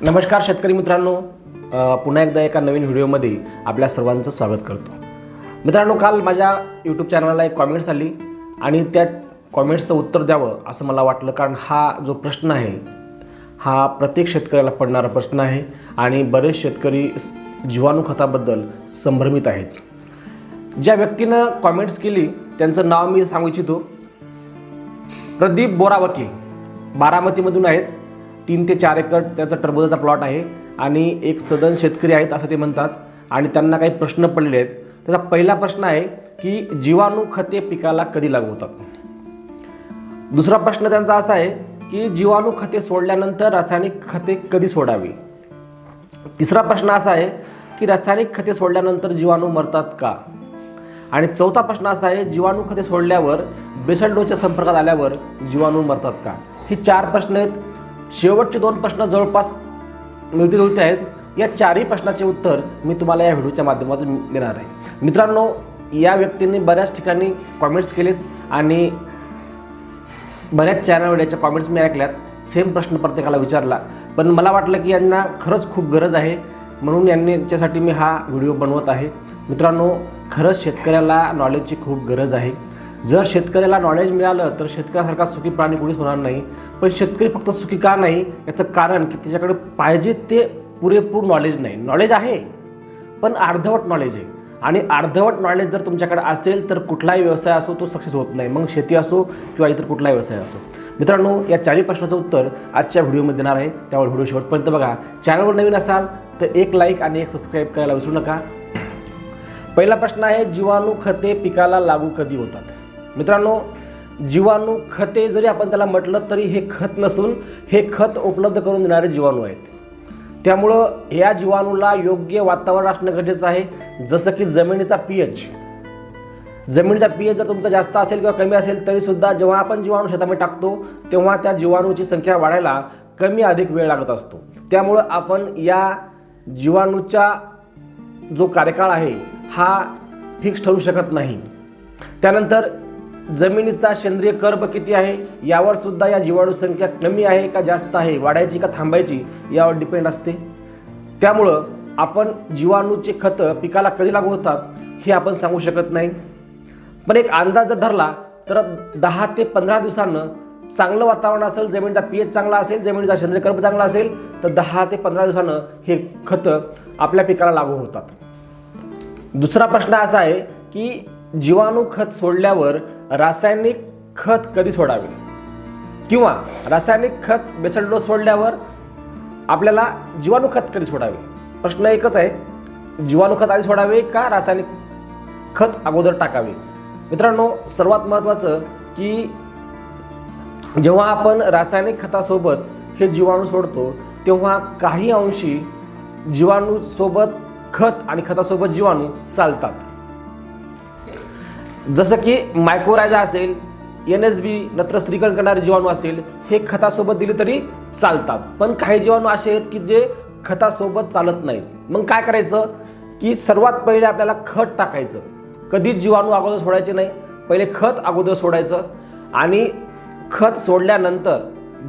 नमस्कार शेतकरी मित्रांनो. पुन्हा एकदा एका नवीन व्हिडिओमध्ये आपल्या सर्वांचं स्वागत करतो. मित्रांनो काल माझ्या यूट्यूब चॅनलला एक कॉमेंट्स आली आणि त्या कॉमेंट्सचं उत्तर द्यावं असं मला वाटलं कारण हा जो प्रश्न आहे हा प्रत्येक शेतकऱ्याला पडणारा प्रश्न आहे आणि बरेच शेतकरी जीवाणू खताबद्दल संभ्रमित आहेत. ज्या व्यक्तीनं कॉमेंट्स केली त्यांचं नाव मी सांगू इच्छितो. प्रदीप बोरावके बारामतीमधून आहेत. तीन ते चार एकर त्याचा टरबूजाचा प्लॉट आहे आणि एक सदन शेतकरी आहेत असं ते म्हणतात. आणि त्यांना काही प्रश्न पडलेले आहेत. त्याचा पहिला प्रश्न आहे की जीवाणू खते पिकाला कधी लागू होतात? दुसरा प्रश्न त्यांचा असा आहे की जीवाणू खते सोडल्यानंतर रासायनिक खते कधी सोडावी? तिसरा प्रश्न असा आहे की रासायनिक खते सोडल्यानंतर जीवाणू मरतात का? आणि चौथा प्रश्न असा आहे जीवाणू खते सोडल्यावर बेसल्डोच्या संपर्कात आल्यावर जीवाणू मरतात का? हे चार प्रश्न आहेत. शेवटचे दोन प्रश्न जवळपास मिळते जुळते आहेत. या चारही प्रश्नाचे उत्तर मी तुम्हाला या व्हिडिओच्या माध्यमातून देणार आहे. मित्रांनो या व्यक्तींनी बऱ्याच ठिकाणी कॉमेंट्स केलेत आणि बऱ्याच चॅनल याच्या कॉमेंट्स मी ऐकल्यात. सेम प्रश्न प्रत्येकाला विचारला. पण मला वाटलं की यांना खरंच खूप गरज आहे. म्हणून यांनी मी हा व्हिडिओ बनवत आहे. मित्रांनो खरंच शेतकऱ्याला नॉलेजची खूप गरज आहे. जर शेतकऱ्याला नॉलेज मिळालं तर शेतकऱ्यासारखा सुखी प्राणी कोणीच होणार नाही. पण शेतकरी फक्त सुखी का नाही? याचं कारण की त्याच्याकडे पाहिजे ते पुरेपूर नॉलेज नाही. नॉलेज आहे पण अर्धवट नॉलेज आहे. आणि अर्धवट नॉलेज जर तुमच्याकडे असेल तर कुठलाही व्यवसाय असो तो सक्सेस होत नाही. मग शेती असो किंवा इतर कुठलाही व्यवसाय असो. मित्रांनो या चारही प्रश्नाचं उत्तर आजच्या व्हिडिओमध्ये देणार आहे. त्यामुळे व्हिडिओ शेवटपर्यंत बघा. चॅनलवर नवीन असाल तर एक लाईक आणि एक सबस्क्राईब करायला विसरू नका. पहिला प्रश्न आहे जीवाणू खते पिकाला लागू कधी होतात? मित्रांनो जीवाणू खते जरी आपण त्याला म्हटलं तरी हे खत नसून हे खत उपलब्ध करून देणारे जीवाणू आहेत. त्यामुळं या जीवाणूला योग्य वातावरण असणं गरजेचं आहे. जसं की जमिनीचा पी एच. जमिनीचा पी एच जर तुमचा जास्त असेल किंवा कमी असेल तरीसुद्धा जेव्हा आपण जीवाणू शेतामध्ये टाकतो तेव्हा त्या जीवाणूची संख्या वाढायला कमी अधिक वेळ लागत असतो. त्यामुळं आपण या जीवाणूचा जो कार्यकाळ आहे हा फिक्स ठरू शकत नाही. त्यानंतर जमिनीचा सेंद्रिय कर्ब किती आहे? यावर सुद्धा या जीवाणू संख्या कमी आहे का जास्त आहे? वाढायची का थांबायची? यावर डिपेंड असते. त्यामुळं आपण जीवाणूचे खतं पिकाला कधी लागू होतात हे आपण सांगू शकत नाही. पण एक अंदाज जर धरला तर दहा ते पंधरा दिवसानं चांगलं वातावरण असेल जमिनीचा पी एच चांगला असेल जमिनीचा सेंद्रिय कर्ब चांगला असेल तर दहा ते पंधरा दिवसानं हे खतं आपल्या पिकाला लागू होतात. दुसरा प्रश्न असा आहे की जीवाणू खत सोडल्यावर रासायनिक खत कधी सोडावे? किंवा रासायनिक खत बेसल डोस सोडल्यावर आपल्याला जीवाणू खत कधी सोडावे? प्रश्न एकच आहे जीवाणू खत आधी सोडावे का रासायनिक खत अगोदर टाकावे? मित्रांनो सर्वात महत्त्वाचं की जेव्हा आपण रासायनिक खतासोबत हे जीवाणू सोडतो तेव्हा काही अंशी जीवाणूसोबत खत आणि खतासोबत जीवाणू चालतात. जसं की मायक्रोरायझा असेल एन एस बी नत्र स्त्रीकरण करणारे जीवाणू असेल हे खतासोबत दिले तरी चालतात. पण काही जीवाणू असे आहेत की जे खतासोबत चालत नाहीत. मग काय करायचं? की सर्वात पहिले आपल्याला खत टाकायचं. कधीच जीवाणू अगोदर सोडायचे नाही. पहिले खत अगोदर सोडायचं. आणि खत सोडल्यानंतर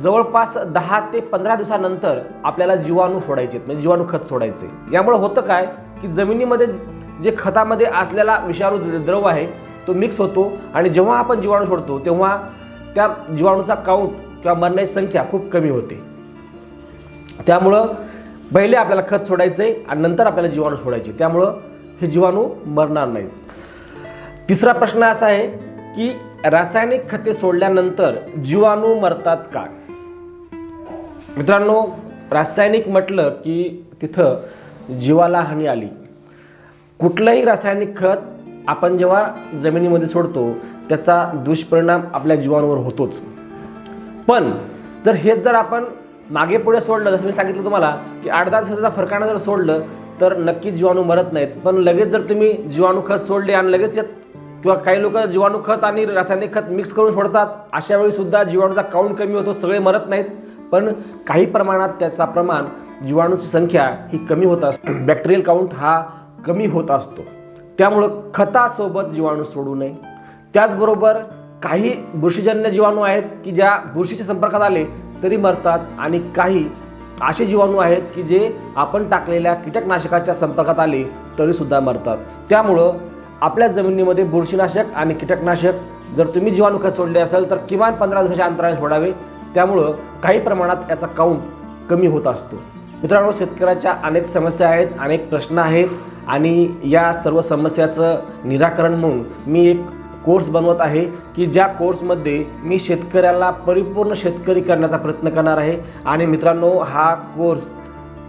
जवळपास दहा ते पंधरा दिवसानंतर आपल्याला जीवाणू सोडायचे. म्हणजे जीवाणू खत सोडायचे. यामुळे होतं काय? की जमिनीमध्ये जे खतामध्ये असलेला विषारू द्रव आहे तो मिक्स होतो आणि जेव्हा आपण जीवाणू सोडतो तेव्हा त्या जीवाणूचा काउंट किंवा मरण्याची संख्या खूप कमी होते. त्यामुळं पहिले आपल्याला खत सोडायचं आहे आणि नंतर आपल्याला जीवाणू सोडायचे. त्यामुळं हे जीवाणू मरणार नाहीत. तिसरा प्रश्न असा आहे की रासायनिक खते सोडल्यानंतर जीवाणू मरतात का? मित्रांनो रासायनिक म्हटलं की तिथं जीवाला हानी आली. कुठलंही रासायनिक खत आपण जेव्हा जमिनीमध्ये सोडतो त्याचा दुष्परिणाम आपल्या जीवांवर होतोच. पण जर हेच जर आपण मागे पुढे सोडलं जसं मी सांगितलं तुम्हाला की आठ दहा दिवसाचा फरकानं जर सोडलं तर नक्कीच जीवाणू मरत नाहीत. पण लगेच जर तुम्ही जीवाणू खत सोडले आणि लगेच त्यात किंवा काही लोक जीवाणू खत आणि रासायनिक खत मिक्स करून सोडतात अशा वेळी सुद्धा जीवाणूचा काउंट कमी होतो सगळे मरत नाहीत. पण काही प्रमाणात त्याचा प्रमाण जीवाणूची संख्या ही कमी होत असते. बॅक्टेरियल काउंट हा कमी होत असतो. त्यामुळं खतासोबत जीवाणू सोडू नये. त्याचबरोबर काही बुरशीजन्य जीवाणू आहेत की ज्या बुरशीच्या संपर्कात आले तरी मरतात आणि काही असे जीवाणू आहेत की जे आपण टाकलेल्या कीटकनाशकाच्या संपर्कात आले तरीसुद्धा मरतात. त्यामुळं आपल्या जमिनीमध्ये बुरशीनाशक आणि कीटकनाशक जर तुम्ही जीवाणू खत सोडले असेल तर किमान पंधरा दिवसाच्या अंतराने सोडावे. त्यामुळं काही प्रमाणात याचा काउंट कमी होत असतो. मित्रांनो शेतकऱ्याच्या अनेक समस्या आहेत अनेक प्रश्न आहेत. आणि या सर्व समस्याचं निराकरण म्हणून मी एक कोर्स बनवत आहे की ज्या कोर्समध्ये मी शेतकऱ्याला परिपूर्ण शेतकरी करण्याचा प्रयत्न करणार आहे. आणि मित्रांनो हा कोर्स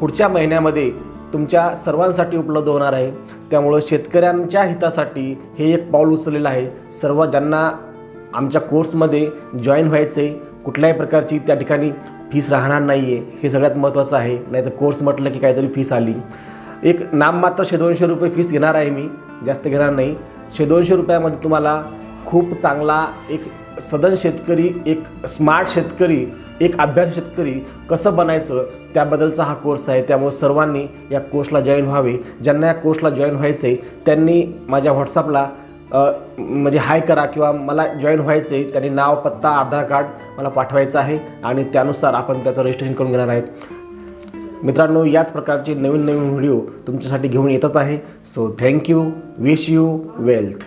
पुढच्या महिन्यामध्ये तुमच्या सर्वांसाठी उपलब्ध होणार आहे. त्यामुळं शेतकऱ्यांच्या हितासाठी हे एक पाऊल उचललेलं आहे. सर्व ज्यांना आमच्या कोर्समध्ये जॉईन व्हायचं आहे कुठल्याही प्रकारची त्या ठिकाणी फीस राहणार नाही आहे हे सगळ्यात महत्त्वाचं आहे. नाही तर कोर्स म्हटलं की काहीतरी फीस आली. एक नाममात्रशे दोनशे रुपये फीस घेणार आहे मी. जास्त घेणार नाही. शे दोनशे रुपयामध्ये तुम्हाला खूप चांगला एक सदन शेतकरी एक स्मार्ट शेतकरी एक अभ्यास शेतकरी कसं बनायचं त्याबद्दलचा हा कोर्स आहे. त्यामुळे सर्वांनी या कोर्सला जॉईन व्हावे. ज्यांना या कोर्सला जॉईन व्हायचं आहे त्यांनी माझ्या व्हॉट्सअपला म्हणजे हाय करा किंवा मला जॉईन व्हायचं आहे त्यांनी नाव पत्ता आधार कार्ड मला पाठवायचं आहे आणि त्यानुसार आपण त्याचं रजिस्ट्रेशन करून घेणार आहेत. मित्रांनो याच प्रकारचे नवीन नवीन व्हिडिओ तुमच्यासाठी घेऊन येतच आहे. So thank you wish you wealth